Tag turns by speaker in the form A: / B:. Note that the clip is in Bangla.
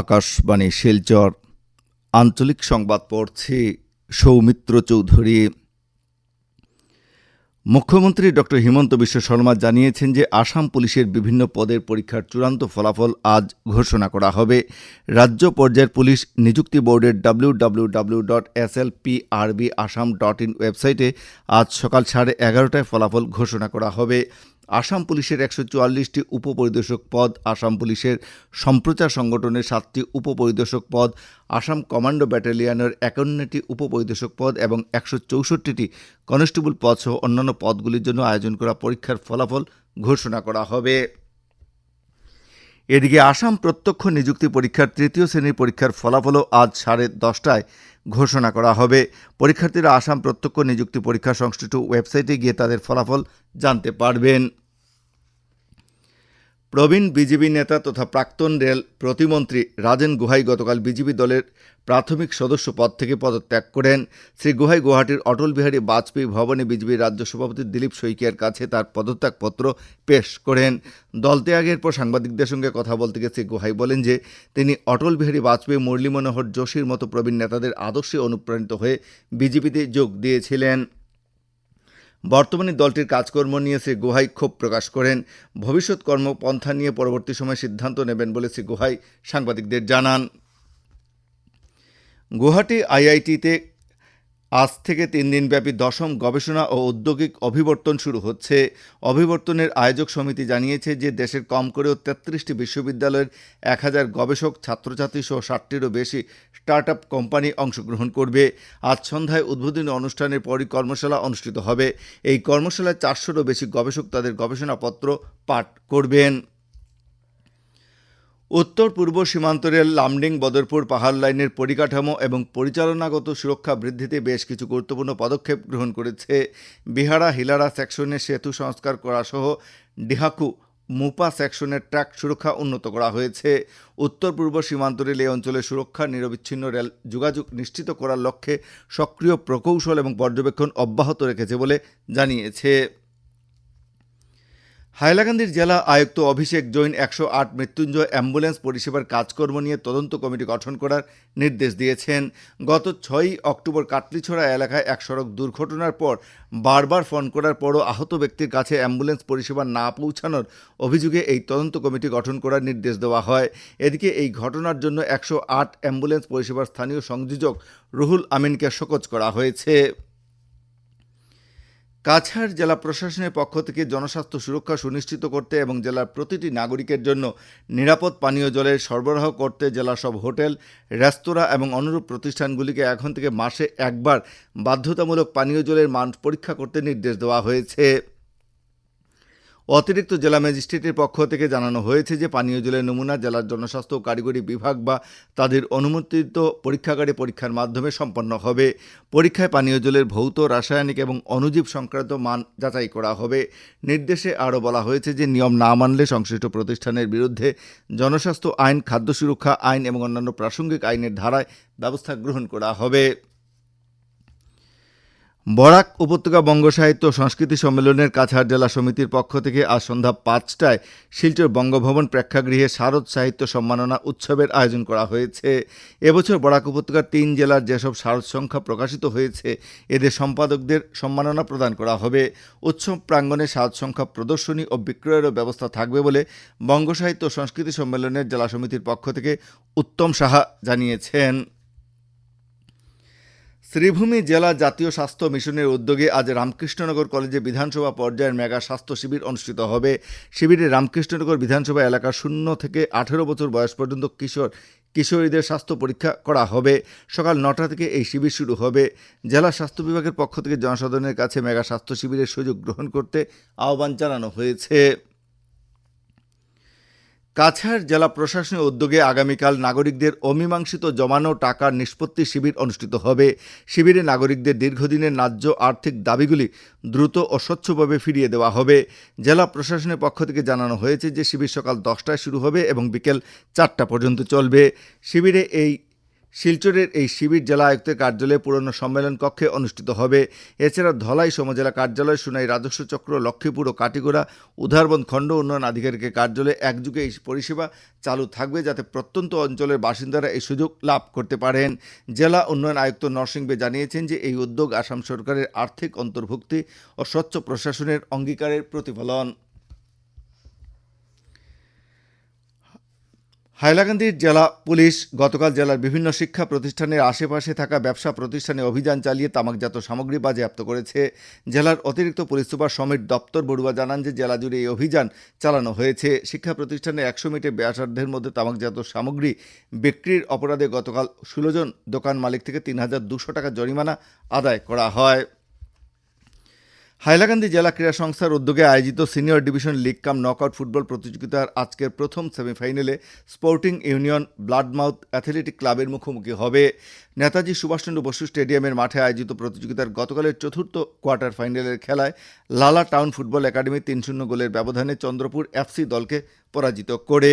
A: আকাশবাণী শিলচর আঞ্চলিক সংবাদ পড়ছে সৌমিত্র চৌধুরী মুখ্যমন্ত্রী ডক্টর হিমন্ত বিশ্ব শর্মা জানিয়েছেন যে আসাম পুলিশের বিভিন্ন পদের পরীক্ষার চূড়ান্ত ফলাফল আজ ঘোষণা করা হবে রাজ্য পর্যায়ের পুলিশ নিযুক্তি বোর্ডের W W W dot S L P RB Assam dot in ওয়েবসাইটে আজ সকাল সাড়ে এগারোটায় ফলাফল ঘোষণা করা হবে আসাম পুলিশের একশো চুয়াল্লিশটি উপপরিদর্শক পদ আসাম পুলিশের সম্প্রচার সংগঠনের সাতটি উপপরিদর্শক পদ আসাম কমান্ডো ব্যাটালিয়নের একান্নটি উপপরিদর্শক পদ এবং একশো চৌষট্টিটি কনস্টেবল পদ সহ অন্যান্য পদগুলির জন্য আয়োজন করা পরীক্ষার ফলাফল ঘোষণা করা হবে এদিকে আসাম প্রত্যক্ষ নিযুক্তি পরীক্ষার তৃতীয় শ্রেণীর পরীক্ষার ফলাফলও আজ সাড়ে দশটায় ঘোষণা করা হবে পরীক্ষার্থীরা আসাম প্রত্যক্ষ নিযুক্তি পরীক্ষা সংশ্লিষ্ট ওয়েবসাইটে গিয়ে তাদের ফলাফল জানতে পারবেন প্রবীণ বিজেপি নেতা তথা প্রাক্তন রেল প্রতিমন্ত্রী রাজেন গুহাই গতকাল বিজেপি দলের প্রাথমিক সদস্য পদ থেকে পদত্যাগ করেন শ্রী গুহাই গুয়াহাটির অটল বিহারী বাজপেয়ী ভবনে বিজেপির রাজ্য সভাপতি দিলীপ শইকিয়ার কাছে তার পদত্যাগপত্র পেশ করেন দল ত্যাগের পর সাংবাদিকদের সঙ্গে কথা বলতে গিয়ে শ্রী গুহাই বলেন যে তিনি অটল বিহারী বাজপেয়ী মুরলী মনোহর যোশীর মতো প্রবীণ নেতাদের আদর্শে অনুপ্রাণিত হয়ে বিজেপিতে যোগ দিয়েছিলেন বর্তমানে দলটির কাজকর্ম নিয়ে শ্রী গুহাই ক্ষোভ প্রকাশ করেন ভবিষ্যৎ কর্মপন্থা নিয়ে পরবর্তী সময় সিদ্ধান্ত নেবেন বলে শ্রী গুহাই সাংবাদিকদের জানান গুয়াহাটি আইআইটিতে আজ থেকে তিন দিনব্যাপী দশম গবেষণা ও উদ্যোগিক অভিবর্তন শুরু হচ্ছে অভিবর্তনের আয়োজক সমিতি জানিয়েছে যে দেশের কম করেও তেত্রিশটি বিশ্ববিদ্যালয়ের এক হাজার গবেষক ছাত্রছাত্রী সহ ষাটটিরও বেশি স্টার্ট আপ কোম্পানি অংশগ্রহণ করবে আজ সন্ধ্যায় উদ্বোধনী অনুষ্ঠানের পরই কর্মশালা অনুষ্ঠিত হবে এই কর্মশালায় চারশোরও বেশি গবেষক তাদের গবেষণাপত্র পাঠ করবেন উত্তর পূর্ব সীমান্ত রেল লামডিং বদরপুর পাহাড় লাইনের পরিকাঠামো এবং পরিচালনাগত সুরক্ষা বৃদ্ধিতে বেশ কিছু গুরুত্বপূর্ণ পদক্ষেপ গ্রহণ করেছে বিহারা হিলারা সেকশনে সেতু সংস্কার করা সহ ডিহাকু মুপা সেকশনের ট্র্যাক সুরক্ষা উন্নত করা হয়েছে উত্তর পূর্ব সীমান্ত রেল এই অঞ্চলে সুরক্ষা নিরবিচ্ছিন্ন রেল যোগাযোগ নিশ্চিত করার লক্ষ্যে সক্রিয় প্রকৌশল এবং পর্যবেক্ষণ অব্যাহত রেখেছে বলে জানিয়েছে হাইলাকান্দির জেলা আয়ুক্ত অভিষেক জৈন একশো আট মৃত্যুঞ্জয় অ্যাম্বুলেন্স পরিষেবার কাজকর্ম নিয়ে তদন্ত কমিটি গঠন করার নির্দেশ দিয়েছেন গত ছয়ই অক্টোবর কাটলিছড়া এলাকায় এক সড়ক দুর্ঘটনার পর বারবার ফোন করার পরও আহত ব্যক্তির কাছে অ্যাম্বুলেন্স পরিষেবা না পৌঁছানোর অভিযোগে এই তদন্ত কমিটি গঠন করার নির্দেশ দেওয়া হয় এদিকে এই ঘটনার জন্য একশো আট অ্যাম্বুলেন্স পরিষেবার স্থানীয় সংযোজক রুহুল আমিনকে শোকজ করা হয়েছে কাছাড় জেলা প্রশাসনের পক্ষ থেকে জনস্বাস্থ্য সুরক্ষা সুনিশ্চিত করতে এবং জেলার প্রতিটি নাগরিকের জন্য নিরাপদ পানীয় জলের সরবরাহ করতে জেলার সব হোটেল রেস্তোরাঁ এবং অনুরূপ প্রতিষ্ঠানগুলিকে এখন থেকে মাসে একবার বাধ্যতামূলক পানীয় জলের মান পরীক্ষা করতে নির্দেশ দেওয়া হয়েছে অতিরিক্ত জেলা ম্যাজিস্ট্রেটের পক্ষ থেকে জানানো হয়েছে যে পানীয় জলের নমুনা জেলার জনস্বাস্থ্য ও কারিগরি বিভাগ বা তাদের অনুমোদিত পরীক্ষাগারে পরীক্ষার মাধ্যমে সম্পন্ন হবে পরীক্ষায় পানীয় জলের ভৌত রাসায়নিক এবং অনুজীব সংক্রান্ত মান যাচাই করা হবে নির্দেশে আরও বলা হয়েছে যে নিয়ম না মানলে সংশ্লিষ্ট প্রতিষ্ঠানের বিরুদ্ধে জনস্বাস্থ্য আইন খাদ্য সুরক্ষা আইন এবং অন্যান্য প্রাসঙ্গিক আইনের ধারায় ব্যবস্থা গ্রহণ করা হবে বরাক উপত্যকা বঙ্গ সাহিত্য সংস্কৃতি সম্মেলনের কাছাড় জেলা সমিতির পক্ষ থেকে আজ সন্ধ্যা পাঁচটায় শিলচর বঙ্গভবন প্রেক্ষাগৃহে শারদ সাহিত্য সম্মাননা উৎসবের আয়োজন করা হয়েছে এবছর বরাক উপত্যকার তিন জেলার যেসব শারদ সংখ্যা প্রকাশিত হয়েছে এদের সম্পাদকদের সম্মাননা প্রদান করা হবে উৎসব প্রাঙ্গণে শারদ সংখ্যা প্রদর্শনী ও বিক্রয়েরও ব্যবস্থা থাকবে বলে বঙ্গ সাহিত্য সংস্কৃতি সম্মেলনের জেলা সমিতির পক্ষ থেকে উত্তম সাহা জানিয়েছেন শ্রীভূমি জেলা জাতীয় স্বাস্থ্য মিশনের উদ্যোগে আজ রামকৃষ্ণনগর কলেজে বিধানসভা পর্যায়ের মেগা স্বাস্থ্য শিবির অনুষ্ঠিত হবে শিবিরে রামকৃষ্ণনগর বিধানসভা এলাকার শূন্য থেকে আঠেরো বছর বয়স পর্যন্ত কিশোর কিশোরীদের স্বাস্থ্য পরীক্ষা করা হবে সকাল নটা থেকে এই শিবির শুরু হবে জেলা স্বাস্থ্য বিভাগের পক্ষ থেকে জনসাধারণের কাছে মেগা স্বাস্থ্য শিবিরের সুযোগ গ্রহণ করতে আহ্বান জানানো হয়েছে কাছাড় জেলা প্রশাসনের উদ্যোগে আগামীকাল নাগরিকদের অমীমাংসিত জমানো টাকার নিষ্পত্তি শিবির অনুষ্ঠিত হবে শিবিরে নাগরিকদের দীর্ঘদিনের ন্যায্য আর্থিক দাবিগুলি দ্রুত ও স্বচ্ছভাবে ফিরিয়ে দেওয়া হবে জেলা প্রশাসনের পক্ষ থেকে জানানো হয়েছে যে শিবির সকাল দশটায় শুরু হবে এবং বিকেল চারটা পর্যন্ত চলবে শিবিরে এই শিলচরের এই শিবির জেলা আয়ুক্তের কার্যালয়ে পুরনো সম্মেলন কক্ষে অনুষ্ঠিত হবে এছাড়া ধলাই সমজেলা কার্যালয় সুনাই রাজস্ব চক্র লক্ষ্মীপুর ও কাটিগোড়া উদারবন খণ্ড উন্নয়ন আধিকারিকের কার্যালয়ে একযুগে এই পরিষেবা চালু থাকবে যাতে প্রত্যন্ত অঞ্চলের বাসিন্দারা এই সুযোগ লাভ করতে পারেন জেলা উন্নয়ন আয়ুক্ত নরসিংবে জানিয়েছেন যে এই উদ্যোগ আসাম সরকারের আর্থিক অন্তর্ভুক্তি ও স্বচ্ছ প্রশাসনের অঙ্গীকারের প্রতিফলন হাইলাকান্দির জেলা পুলিশ গতকাল জেলার বিভিন্ন শিক্ষা প্রতিষ্ঠানের আশেপাশে থাকা ব্যবসা প্রতিষ্ঠানে অভিযান চালিয়ে তামাকজাত সামগ্রী বাজেয়াপ্ত করেছে জেলার অতিরিক্ত পুলিশ সুপার সমীর দপ্তর বড়ুয়া জানান যে জেলা জুড়ে এই অভিযান চালানো হয়েছে শিক্ষা প্রতিষ্ঠানে একশো মিটার ব্যাসার্ধের মধ্যে তামাকজাত সামগ্রী বিক্রির অপরাধে গতকাল ষোলোজন দোকান মালিক থেকে তিন হাজার দুশো টাকা জরিমানা আদায় করা হয় হাইলাকান্দি জেলা ক্রীড়া সংস্থার উদ্যোগে আয়োজিত senior division league cum knockout football প্রতিযোগিতার আজকের প্রথম সেমিফাইনালে স্পোর্টিং ইউনিয়ন ব্লাডমাউথ অ্যাথলেটিক ক্লাবের মুখোমুখি হবে নেতাজি সুভাষচন্দ্র বসু স্টেডিয়ামের মাঠে আয়োজিত প্রতিযোগিতার গতকালের চতুর্থ কোয়ার্টার ফাইনালের খেলায় লালা টাউন ফুটবল একাডেমি তিন শূন্য গোলের ব্যবধানে চন্দ্রপুর এফসি দলকে পরাজিত করে